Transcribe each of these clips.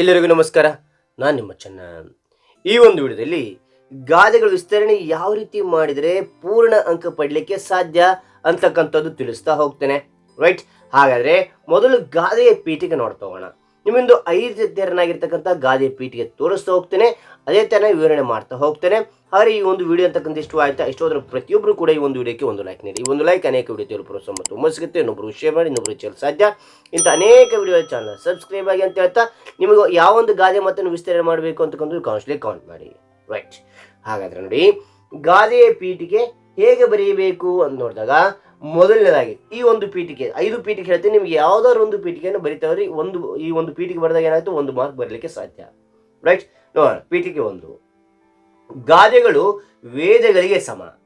ಎಲ್ಲರಿಗೂ ನಮಸ್ಕಾರ. ನಾನು ನಿಮ್ಮ ಚೆನ್ನ ಈ ಒಂದು ವಿಡಿಯೋದಲ್ಲಿ ಗಾದೆಗಳ ವಿಸ್ತರಣೆ ಯಾವ ರೀತಿ ಮಾಡಿದರೆ ಪೂರ್ಣ ಅಂಕ ಪಡಲಿಕ್ಕೆ ಸಾಧ್ಯ ಅಂತಕ್ಕಂಥದ್ದು ತಿಳಿಸ್ತಾ ಹೋಗ್ತೇನೆ. ರೈಟ್ ಹಾಗಾದರೆ ಮೊದಲು ಗಾದೆಯ ಪೀಠಿಗೆ ನೋಡ್ತಾ ಹೋಗೋಣ. ನಿಮ್ಮೊಂದು ಐದು ತೆರನಾಗಿರ್ತಕ್ಕಂಥ ಗಾದೆಯ ಪೀಠಿಗೆ ತೋರಿಸ್ತಾ ಹೋಗ್ತೇನೆ. ಅದೇ ಥರ ವಿವರಣೆ ಮಾಡ್ತಾ ಹೋಗ್ತೇನೆ. ಆದರೆ ಈ ಒಂದು ವಿಡಿಯೋ ಅಂತಕ್ಕಂಥ ಇಷ್ಟು ಆಯ್ತಾ? ಇಷ್ಟೋದ್ರ ಪ್ರತಿಯೊಬ್ಬರು ಕೂಡ ಈ ಒಂದು ವಿಡಿಯೋಕ್ಕೆ ಒಂದು ಲೈಕ್ ನೀಡಿ. ಈ ಒಂದು ಲೈಕ್ ಅನೇಕ ವಿಡಿಯೋ ಪ್ರೋತ್ಸಾಹ ಮತ್ತು ಹುಮ್ಮಸ್ ಸಿಗುತ್ತೆ. ಇನ್ನೊಬ್ಬರು ಶೇರ್ ಮಾಡಿ ಇನ್ನೊಬ್ಬರು ಚಲ್ ಸಾಧ್ಯ. ಇಂಥ ಅನೇಕ ವಿಡಿಯೋ ಚಾನಲ್ ಸಬ್ಸ್ಕ್ರೈಬ್ ಆಗಿ ಅಂತ ಹೇಳ್ತಾ, ನಿಮಗೆ ಯಾವ ಒಂದು ಗಾದೆ ಮಾತನ್ನು ವಿಸ್ತರಣೆ ಮಾಡಬೇಕು ಅಂತಕ್ಕಂಥ ಕಾನ್ಸ್ಟ್ಲಿ ಕಮೆಂಟ್ ಮಾಡಿ. ರೈಟ್ ಹಾಗಾದ್ರೆ ನೋಡಿ ಗಾದೆಯ ಪೀಠಿಗೆ ಹೇಗೆ ಬರೆಯಬೇಕು ಅಂತ ನೋಡಿದಾಗ, ಮೊದಲನೇದಾಗಿ ಈ ಒಂದು ಪೀಠಿಕೆ, ಐದು ಪೀಠಿಕೆ ಹೇಳ್ತೀನಿ. ನಿಮ್ಗೆ ಯಾವ್ದಾದ್ರು ಒಂದು ಪೀಠಿಕೆಯನ್ನು ಬರಿತಾವ್ರಿ ಒಂದು, ಈ ಒಂದು ಪೀಠಿಗೆ ಬರೆದಾಗ ಏನಾಯ್ತು? ಒಂದು ಮಾರ್ಕ್ ಬರಲಿಕ್ಕೆ ಸಾಧ್ಯ. ರೈಟ್ ಪೀಠಿಕೆ ಒಂದು. ಗಾದೆಗಳು ವೇದಗಳಿಗೆ ಸಮ.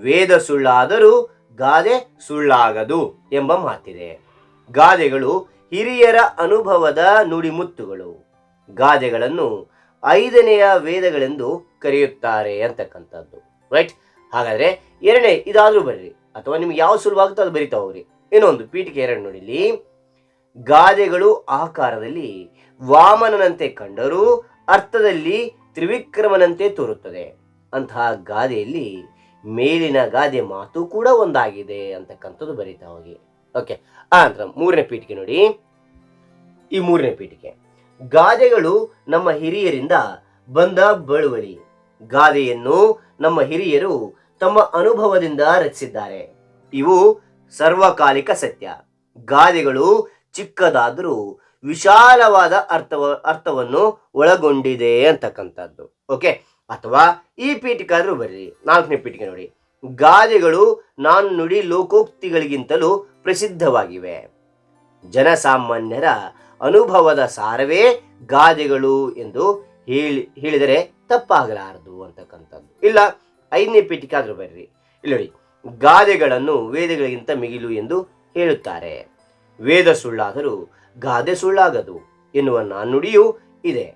ವೇದ ಸುಳ್ಳಾದರೂ ಗಾದೆ ಸುಳ್ಳಾಗದು ಎಂಬ ಮಾತಿದೆ. ಗಾದೆಗಳು ಹಿರಿಯರ ಅನುಭವದ ನುಡಿಮುತ್ತುಗಳು. ಗಾದೆಗಳನ್ನು ಐದನೆಯ ವೇದಗಳೆಂದು ಕರೆಯುತ್ತಾರೆ ಅಂತಕ್ಕಂಥದ್ದು. ರೈಟ್ ಹಾಗಾದ್ರೆ ಎರಡನೇ, ಇದಾದ್ರೂ ಬರ್ರಿ. ಅಥವಾ ನಿಮ್ಗೆ ಯಾವ ಸುಲಭ ಆಗುತ್ತೋ ಅದು ಬರಿತಾ ಹೋಗ್ರಿ ಇನ್ನೊಂದು ಪೀಠಿಕೆ ಎರಡು ನೋಡಿಲಿ ಗಾದೆಗಳು ಆಕಾರದಲ್ಲಿ ವಾಮನನಂತೆ ಕಂಡರೂ ಅರ್ಥದಲ್ಲಿ ತ್ರಿವಿಕ್ರಮನಂತೆ ತೋರುತ್ತದೆ. ಅಂತಹ ಗಾದೆಯಲ್ಲಿ ಮೇಲಿನ ಗಾದೆ ಮಾತು ಕೂಡ ಒಂದಾಗಿದೆ ಅಂತಕ್ಕಂಥದ್ದು ಬರೀತಾ ಹೋಗಿ. ಓಕೆ ಆ ನಂತರ ಮೂರನೇ ಪೀಠಿಕೆ ನೋಡಿ. ಈ ಮೂರನೇ ಪೀಠಿಕೆ. ಗಾದೆಗಳು ನಮ್ಮ ಹಿರಿಯರಿಂದ ಬಂದ ಬಳುವಳಿ. ಗಾದೆಯನ್ನು ನಮ್ಮ ಹಿರಿಯರು ತಮ್ಮ ಅನುಭವದಿಂದ ರಚಿಸಿದ್ದಾರೆ. ಇವು ಸರ್ವಕಾಲಿಕ ಸತ್ಯ. ಗಾದೆಗಳು ಚಿಕ್ಕದಾದರೂ ವಿಶಾಲವಾದ ಅರ್ಥವ, ಅರ್ಥವನ್ನು ಒಳಗೊಂಡಿದೆ ಅಂತಕ್ಕಂಥದ್ದು. ಓಕೆ ಅಥವಾ ಈ ಪೀಠಿಕಾದ್ರೂ ಬರ್ರಿ ನಾಲ್ಕನೇ ಪೀಠಿಕೆ ನೋಡಿ. ಗಾದೆಗಳು ನಾನು ನುಡಿ ಲೋಕೋಕ್ತಿಗಳಿಗಿಂತಲೂ ಪ್ರಸಿದ್ಧವಾಗಿವೆ. ಜನಸಾಮಾನ್ಯರ ಅನುಭವದ ಸಾರವೇ ಗಾದೆಗಳು ಎಂದು ಹೇಳಿ, ಹೇಳಿದರೆ ತಪ್ಪಾಗಲಾರದು ಅಂತಕ್ಕಂಥದ್ದು. ಇಲ್ಲ, ಐದನೇ ಪೀಠಿಕೆ ಆದ್ರೂ ಬರ್ರಿ ಇಲ್ಲಿ ನೋಡಿ, ಗಾದೆಗಳನ್ನು ವೇದಗಳಿಗಿಂತ ಮಿಗಿಲು ಎಂದು ಹೇಳುತ್ತಾರೆ. ವೇದ ಸುಳ್ಳಾದರೂ ಗಾದೆ ಸುಳ್ಳಾಗದು ಎನ್ನುವ ನಾನುಡಿಯೂ ಇದೆ.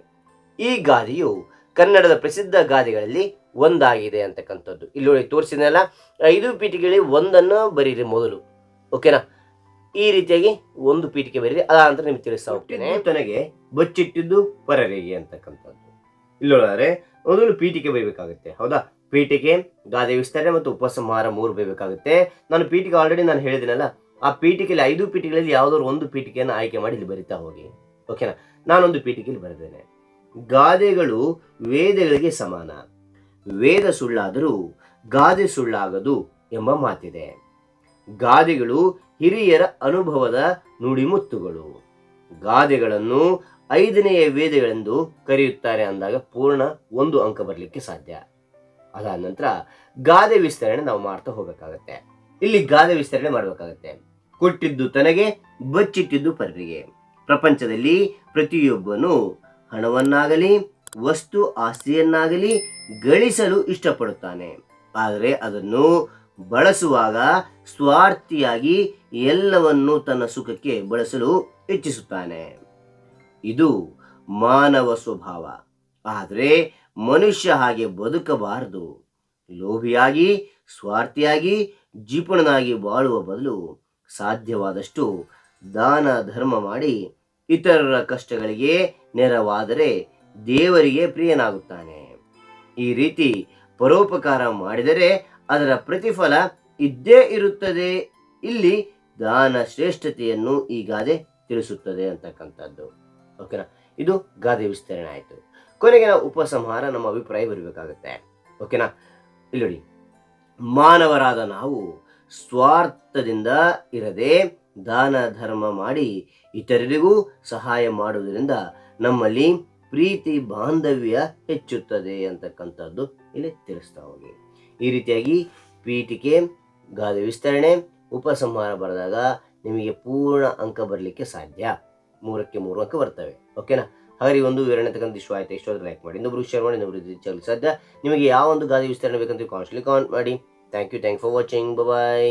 ಈ ಗಾದೆಯು ಕನ್ನಡದ ಪ್ರಸಿದ್ಧ ಗಾದೆಗಳಲ್ಲಿ ಒಂದಾಗಿದೆ ಅಂತಕ್ಕಂಥದ್ದು. ಇಲ್ಲಿ ನೋಡಿ ತೋರಿಸಿದ್ನಲ್ಲ, ಐದು ಪೀಠಿಕೆಗಳಲ್ಲಿ ಒಂದನ್ನು ಬರೀರಿ ಮೊದಲು. ಓಕೆನಾ ಈ ರೀತಿಯಾಗಿ ಒಂದು ಪೀಠಿಕೆ ಬರೀರಿ ಅದಾನಂತರ ನಿಮ್ಗೆ ತಿಳಿಸ್ತಾ ಹೋಗ್ತೇನೆ. ತನಗೆ ಬಚ್ಚಿಟ್ಟಿದ್ದು ಪರರಿಗೆ ಅಂತಕ್ಕಂಥದ್ದು. ಇಲ್ಲಿ ನೋಡಿದ್ರೆ, ಮೊದಲು ಪೀಠಿಕೆ ಬರೀಬೇಕಾಗುತ್ತೆ. ಹೌದಾ? ಪೀಠಿಕೆ ಗಾದೆ ವಿಸ್ತರಣೆ ಮತ್ತು ಉಪಸಂಹಾರ ಮೂರು ಬೇಕಾಗುತ್ತೆ ನಾನು ಪೀಠಿಕೆ ಆಲ್ರೆಡಿ ನಾನು ಹೇಳಿದಿನಲ್ಲ ಆ ಪೀಠಿಕೆಯಲ್ಲಿ, ಐದು ಪೀಠಿಕೆಗಳಲ್ಲಿ ಯಾವುದಾದ್ರು ಒಂದು ಪೀಠಿಕೆಯನ್ನು ಆಯ್ಕೆ ಮಾಡಿ ಇಲ್ಲಿ ಬರಿತಾ ಹೋಗಿ. ಓಕೆನಾ ನಾನೊಂದು ಪೀಠಿಕೆಯಲ್ಲಿ ಬರೆದೇನೆ ಗಾದೆಗಳು ವೇದಗಳಿಗೆ ಸಮಾನ. ವೇದ ಸುಳ್ಳಾದರೂ ಗಾದೆ ಸುಳ್ಳಾಗದು ಎಂಬ ಮಾತಿದೆ. ಗಾದೆಗಳು ಹಿರಿಯರ ಅನುಭವದ ನುಡಿಮುತ್ತುಗಳು. ಗಾದೆಗಳನ್ನು ಐದನೆಯ ವೇದಗಳೆಂದು ಕರೆಯುತ್ತಾರೆ ಅಂದಾಗ ಪೂರ್ಣ ಒಂದು ಅಂಕ ಬರಲಿಕ್ಕೆ ಸಾಧ್ಯ. ಅದಾದ ನಂತರ ಗಾದೆ ವಿಸ್ತರಣೆ ನಾವು ಮಾಡ್ತಾ ಹೋಗಬೇಕಾಗತ್ತೆ ಇಲ್ಲಿ ಗಾದೆ ವಿಸ್ತರಣೆ ಮಾಡಬೇಕಾಗತ್ತೆ. ಕೊಟ್ಟಿದ್ದು ತನಗೆ, ಬಚ್ಚಿಟ್ಟಿದ್ದು ಪರರಿಗೆ. ಪ್ರಪಂಚದಲ್ಲಿ ಪ್ರತಿಯೊಬ್ಬನು ಹಣವನ್ನಾಗಲಿ, ವಸ್ತು ಆಸ್ತಿಯನ್ನಾಗಲಿ ಗಳಿಸಲು ಇಷ್ಟಪಡುತ್ತಾನೆ. ಆದರೆ ಅದನ್ನು ಬಳಸುವಾಗ ಸ್ವಾರ್ಥಿಯಾಗಿ ಎಲ್ಲವನ್ನು ತನ್ನ ಸುಖಕ್ಕೆ ಬಳಸಲು ಇಚ್ಛಿಸುತ್ತಾನೆ. ಇದು ಮಾನವ ಸ್ವಭಾವ. ಆದರೆ ಮನುಷ್ಯ ಹಾಗೆ ಬದುಕಬಾರದು. ಲೋಭಿಯಾಗಿ, ಸ್ವಾರ್ಥಿಯಾಗಿ ಜಿಪುಣನಾಗಿ ಬಾಳುವ ಬದಲು ಸಾಧ್ಯವಾದಷ್ಟು ದಾನ ಧರ್ಮ ಮಾಡಿ ಇತರರ ಕಷ್ಟಗಳಿಗೆ ನೆರವಾದರೆ ದೇವರಿಗೆ ಪ್ರಿಯನಾಗುತ್ತಾನೆ. ಈ ರೀತಿ ಪರೋಪಕಾರ ಮಾಡಿದರೆ ಅದರ ಪ್ರತಿಫಲ ಇದ್ದೇ ಇರುತ್ತದೆ. ಇಲ್ಲಿ ದಾನ ಶ್ರೇಷ್ಠತೆಯನ್ನು ಈ ಗಾದೆ ತಿಳಿಸುತ್ತದೆ ಅಂತಕ್ಕಂಥದ್ದು. ಓಕೆನಾ? ಇದು ಗಾದೆ ವಿಸ್ತರಣೆ ಆಯಿತು. ಕೊನೆಗೆ ನಾವು ಉಪಸಂಹಾರ ನಮ್ಮ ಅಭಿಪ್ರಾಯ ಬರಬೇಕಾಗುತ್ತೆ. ಓಕೆನಾ? ಇಲ್ಲಿ ನೋಡಿ. ಮಾನವರಾದ ನಾವು ಸ್ವಾರ್ಥದಿಂದ ಇರದೆ ದಾನ ಧರ್ಮ ಮಾಡಿ ಇತರರಿಗೂ ಸಹಾಯ ಮಾಡುವುದರಿಂದ ನಮ್ಮಲ್ಲಿ ಪ್ರೀತಿ ಬಾಂಧವ್ಯ ಹೆಚ್ಚುತ್ತದೆ ಅಂತಕ್ಕಂಥದ್ದು ಇಲ್ಲಿ ತಿಳಿಸ್ತಾ ಹೋಗಿ. ಈ ರೀತಿಯಾಗಿ ಪೀಠಿಕೆ, ಗಾದೆ ವಿಸ್ತರಣೆ, ಉಪಸಂಹಾರ ಬರೆದಾಗ ನಿಮಗೆ ಪೂರ್ಣ ಅಂಕ ಬರಲಿಕ್ಕೆ ಸಾಧ್ಯ. ಮೂರಕ್ಕೆ ಮೂರು ಅಂಕ ಬರ್ತವೆ. ಓಕೆನಾ ಹಾಗೆ ಈ ಒಂದು ವಿವರಣೆ ತಕ್ಕಂಥ ಇಷ್ಟ ಆಯ್ತು. ಇಷ್ಟ ಲೈಕ್ ಮಾಡಿ. ಇನ್ನೊಬ್ರು ಶೇರ್ ಮಾಡಿ, ಇನ್ನೊಬ್ರು ಚಾನಲ್ ಸದ್ಯ ನಿಮಗೆ ಯಾವ ಒಂದು ಗಾದೆ ವಿಸ್ತರಣೆ ಬೇಕಂತ ಕಾನ್ಸ್ಟ್ಲಿ ಕಾಮೆಂಟ್ ಮಾಡಿ. Thank you thank for watching bye